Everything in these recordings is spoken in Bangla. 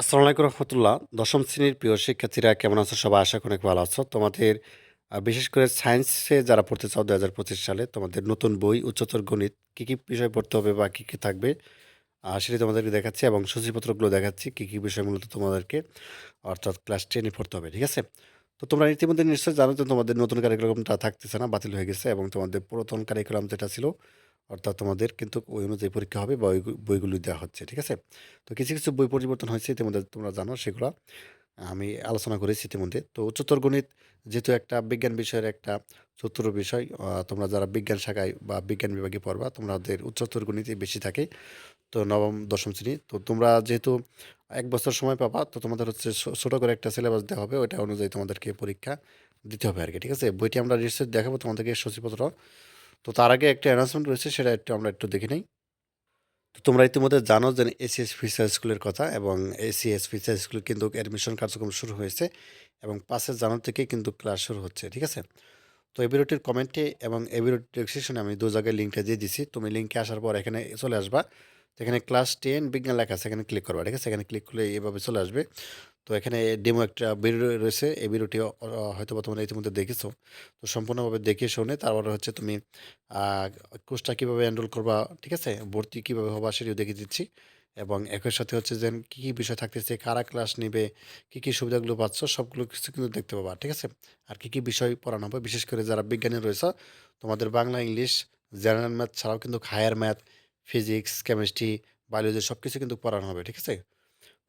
আসসালামু আলাইকুম রহমতুল্লাহ। দশম শ্রেণির প্রিয় শিক্ষার্থীরা কেমন আছো? সবাই আশা করি ভালো আছো। তোমাদের বিশেষ করে সায়েন্সে যারা পড়তে চাও দু হাজার পঁচিশ সালে, তোমাদের নতুন বই, উচ্চতর গণিত, কী কী বিষয় পড়তে হবে বা কী কী থাকবে সেটি তোমাদেরকে দেখাচ্ছি এবং সূচিপত্রগুলো দেখাচ্ছি, কী কী বিষয় মূলত তোমাদেরকে, অর্থাৎ ক্লাস টেনে পড়তে হবে, ঠিক আছে? তো তোমরা ইতিমধ্যে নিশ্চয়ই জানো যে তোমাদের নতুন কারিকুলামটা থাকতেছে না, বাতিল হয়ে গেছে এবং তোমাদের পুরাতন কারিকুলাম যেটা ছিল অর্থাৎ তোমাদের কিন্তু ওই অনুযায়ী পরীক্ষা হবে বা ওই বইগুলো দেওয়া হচ্ছে, ঠিক আছে? তো কিছু কিছু বই পরিবর্তন হয়েছে ইতিমধ্যে তোমরা জানো সেগুলো। আমি আলোচনা করেছি ইতিমধ্যে। তো উচ্চতর গণিত যেহেতু একটা বিজ্ঞান বিষয়ের একটা চতুর বিষয় তোমরা যারা বিজ্ঞান শাখায় বা বিজ্ঞান বিভাগে পড়বা, তোমাদের উচ্চতর গণিতে বেশি থাকে। তো নবম, দশম শ্রেণি, তো তোমরা যেহেতু এক বছর সময় পাবা, তো তোমাদের হচ্ছে ছোটো করে একটা সিলেবাস দেওয়া হবে, ওইটা অনুযায়ী তোমাদেরকে পরীক্ষা দিতে হবে আর কি ঠিক আছে? বইটি আমরা রিসার্চ দেখাবো তোমাদেরকে সূচিপত্র। তো তার আগে একটা অ্যানাউন্সমেন্ট রয়েছে, সেটা একটু আমরা একটু দেখে নিই। তো তোমরা ইতিমধ্যে জানো যে এসিএস ফিচার স্কুলের কথা এবং এসিএস ফিচার স্কুল কিন্তু অ্যাডমিশন কার্যক্রম শুরু হয়েছে এবং পাঁচের জানুয়ারি থেকে কিন্তু ক্লাস শুরু হচ্ছে, ঠিক আছে? তো ভিডিওটির কমেন্টে এবং এই ডিসক্রিপশনে আমি দু জায়গায় লিঙ্কটা দিয়ে দিছি। তুমি লিঙ্কে আসার পর এখানে চলে আসবা। এখানে ক্লাস টেন বিজ্ঞান লেখা এখানে ক্লিক করবা, ঠিক আছে? এখানে ক্লিক করলে এভাবে চলে আসবে। তো এখানে ডেমো একটা ভিডিও রয়েছে। এই ভিডিওটি হয়তো বা তোমরা ইতিমধ্যে দেখেছ। তো সম্পূর্ণভাবে দেখে শুনে তারপরে হচ্ছে তুমি কোর্সটা কীভাবে এনরোল করবা, ঠিক আছে? ভর্তি কীভাবে হবা সেটিও দেখিয়ে দিচ্ছি। এবং একই সাথে হচ্ছে যে কী কী বিষয় থাকতেছে, কারা ক্লাস নেবে, কী কী সুবিধাগুলো পাচ্ছ, সবগুলো কিছু কিন্তু দেখতে পাবা, ঠিক আছে? আর কী কী বিষয় পড়ানো হবে, বিশেষ করে যারা বিজ্ঞানী রয়েছে, তোমাদের বাংলা, ইংলিশ জেনারেল ম্যাথ ছাড়াও কিন্তু higher math physics chemistry biology সব কিছু কিন্তু পড়ানো হবে, ঠিক আছে?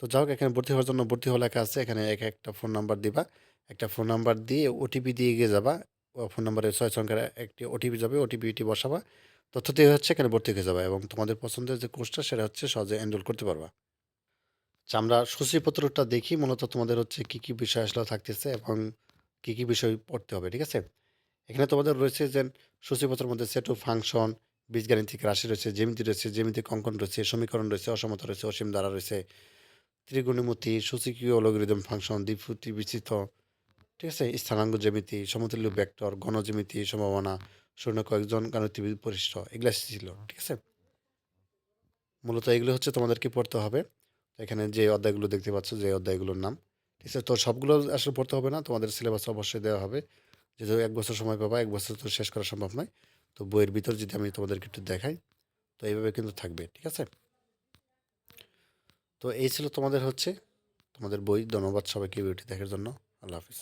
তো যাই হোক, এখানে ভর্তি হওয়ার জন্য ভর্তি হওয়া লেখা আছে। এখানে এক একটা ফোন নাম্বার দিবা। একটা ফোন নাম্বার দিয়ে ওটিপি দিয়ে গিয়ে যাবা। ফোন নাম্বারে ছয় সংখ্যার একটি ওটিপি যাবে ওটিপিটি বসাবা। তথ্য দিয়ে হচ্ছে এখানে ভর্তি হয়ে যাবে এবং তোমাদের পছন্দের যে কোর্সটা সেটা হচ্ছে সহজে এনরোল করতে পারবা। আচ্ছা আমরা সূচিপত্রটা দেখি। মূলত তোমাদের হচ্ছে কী কী বিষয় আসলে থাকতেছে এবং কী কী বিষয় পড়তে হবে, ঠিক আছে? এখানে তোমাদের রয়েছে যে সূচিপত্রের মধ্যে সেট ফাংশন বীজগাণিতিক রাশি রয়েছে, জ্যামিতি রয়েছে, জ্যামিতিক অঙ্কন রয়েছে, সমীকরণ রয়েছে, অসমতা রয়েছে, অসীম দ্বারা রয়েছে ত্রিগুণিমতি সূচিকীয় লগারিদম ফাংশন দ্বিফুতি বিচিত ঠিক আছে? স্থানাঙ্গ জ্যামিতি, সমতুল্য ভেক্টর গণজ্যামিতি সম্ভাবনা, শূন্য কয়েকজন গাণিতিক পরিশিষ্ট। এগুলো ছিল, ঠিক আছে? মূলত এগুলো হচ্ছে তোমাদেরকে পড়তে হবে। এখানে যে অধ্যায়গুলো দেখতে পাচ্ছ, যে অধ্যায়গুলোর নাম। ঠিক আছে? তো সবগুলো আসলে পড়তে হবে না, তোমাদের সিলেবাস অবশ্যই দেওয়া হবে। যেহেতু এক বছর সময় পাবা, এক বছর তো শেষ করা সম্ভব নয়। তো বইয়ের ভিতর যদি আমি তোমাদেরকে একটু দেখাই, তো এইভাবে কিন্তু থাকবে, ঠিক আছে? তো এই ছিল তোমাদের হচ্ছে তোমাদের বই। ধন্যবাদ সবাইকে ভিডিওটি দেখার জন্য। আল্লাহ হাফিজ।